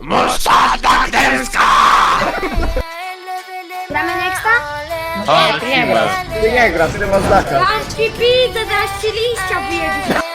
Moszada gdańska! Gramy nexta? O, nie grasz. Ty nie gra, ty nie masz daka. Dasz ci pizzę, dasz ci liścia.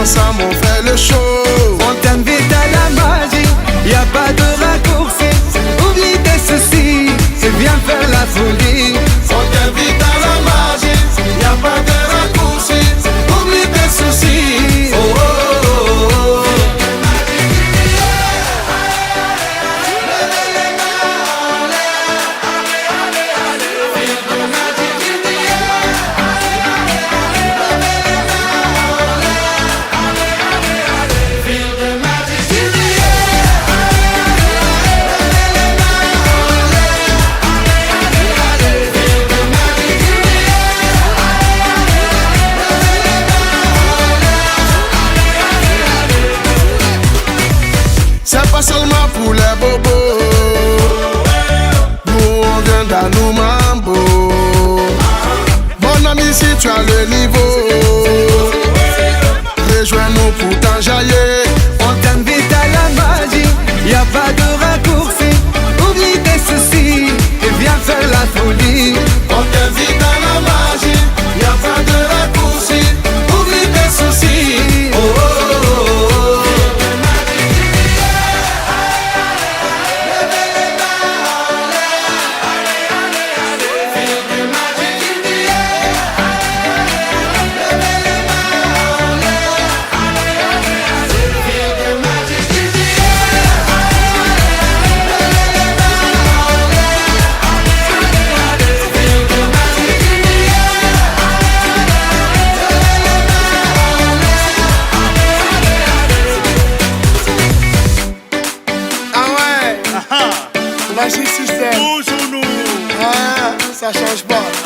Ensemble, on fait le show. Seulement pour les bobos. Nous on vient mambo. Mon ami, si tu as le niveau, rejoins-nous pour t'enjailler. On t'invite à la magie, y a pas de raccourci. Oublie tes soucis, et viens faire la folie.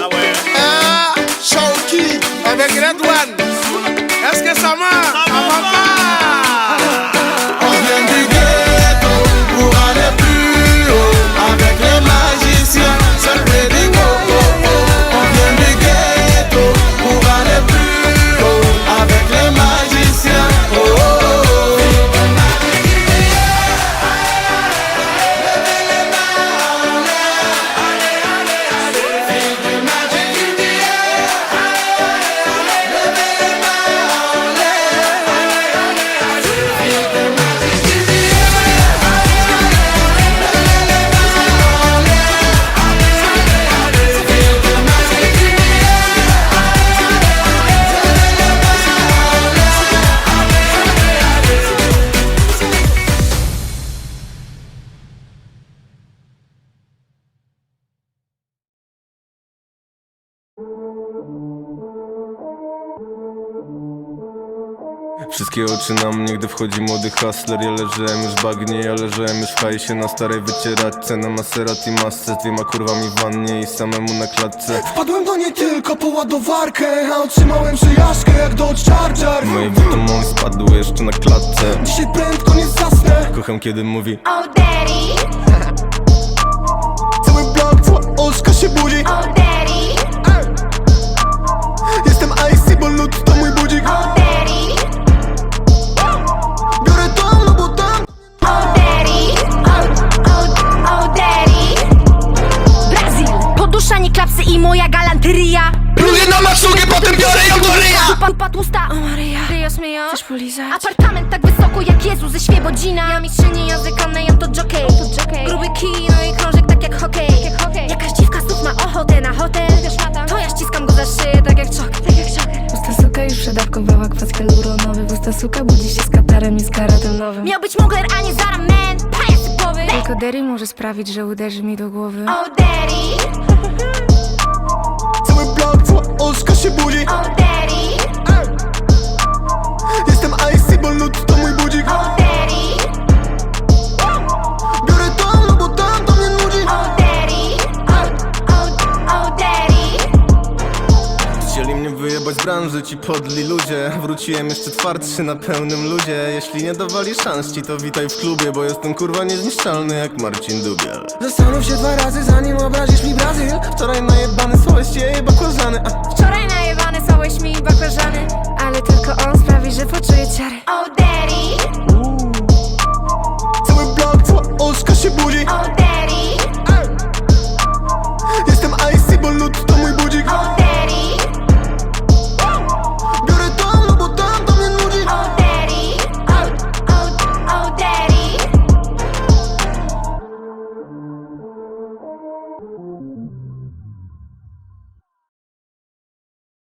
Ah ouais? Avec Red One. Est-ce que ça marche? Ça Wszystkie oczy na mnie, gdy wchodzi młody hustler. Ja leżałem już w bagnie, ja leżałem już w hajsie. Na starej wycieraczce, na Maserati masce. Z dwiema kurwami w wannie i samemu na klatce. Wpadłem do niej tylko po ładowarkę, a otrzymałem przejażdżkę jak Dodge Charger. Moje witomowy spadły jeszcze na klatce. Dzisiaj prędko nie zasnę, Kocham kiedy mówi Oh daddy, cały blok, cała oczka się budzi. oh daddy, klapsy i moja galanteria. Pluję na maczugę, potem biorę ją do ryja. Dupa, dupa tłusta, o Maryja Dios mio Chcesz polizać? Apartament tak wysoko jak Jezu ze Świebodzina. Ja mistrzyni języka, ja to jockey Gruby kij, no i krążek tak jak hokej. Jakaś dziwka znów ma ochotę na hotel. To ja ściskam go za szyję, tak jak czok, tak jak czok Pusta suka już przedawkowała kwas hialuronowy Pusta suka budzi się z katarem i z karatem nowym. Miał być mugler, a nie Zara Man Pajac typowy Tylko Derry może sprawić, że uderzy mi do głowy. Oh daddy, Cały blok, cała oczka się budzi. Oh daddy, Jestem icy, bo lód to mój budzik. Oh daddy, Biorę to, no bo tam to mnie nudzi. Oh daddy. Oh, oh, oh daddy. Chcieli mnie wyjebać z branży, ci podli ludzie. Wróciłem jeszcze twardszy na pełnym ludzie. Jeśli nie dawali szans ci, to witaj w klubie Bo jestem kurwa niezniszczalny jak Marcin Dubiel. Zastanów się dwa razy,